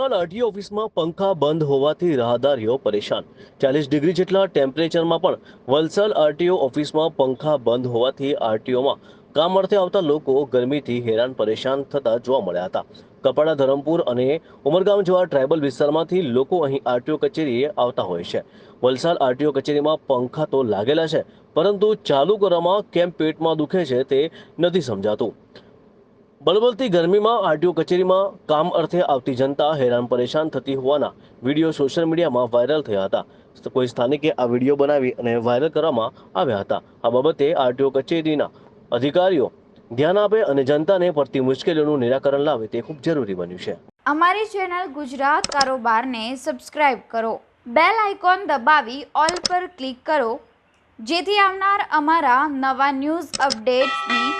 Valsad RTO ઓફિસમાં પંખા બંધ હોવાથી રાહદારીઓ પરેશાન. ચાલીસ ડિગ્રી જેટલા ટેમ્પરેચરમાં પણ વલસાડ આરટીઓ ઓફિસમાં પંખા બંધ હોવાથી આરટીઓમાં કામ અર્થે આવતા લોકો ગરમીથી હેરાન પરેશાન થતા જોવા મળ્યા હતા. કપાડા, ધરમપુર અને ઉમરગામ જેવા ટ્રાયબલ વિસ્તારમાંથી લોકો અહીં આરટીઓ કચેરીએ આવતા હોય છે. વલસાડ આરટીઓ કચેરીમાં પંખા તો લાગેલા છે, પરંતુ ચાલુ કરવામાં કેમ પેટમાં દુખે છે તે નથી સમજાતું. બળબળતી ગરમીમાં આરટીઓ કચેરીમાં કામ અર્થે આવતી જનતા હેરાન પરેશાન થતી હોવાના વીડિયો સોશિયલ મીડિયામાં વાયરલ થયા હતા. કોઈ સ્થાનિકે આ વીડિયો બનાવી અને વાયરલ કરવામાં આવ્યા હતા. આ બાબતે આરટીઓ કચેરીના અધિકારીઓ ધ્યાન આપે અને જનતાને પડતી મુશ્કેલીઓનું નિરાકરણ લાવે તે ખૂબ જરૂરી બન્યું છે. અમારી ચેનલ ગુજરાત કારોબારને સબસ્ક્રાઇબ કરો. બેલ આઇકોન દબાવી ઓલ પર ક્લિક કરો. જેથી આવનાર અમારા નવા ન્યૂઝ અપડેટ્સની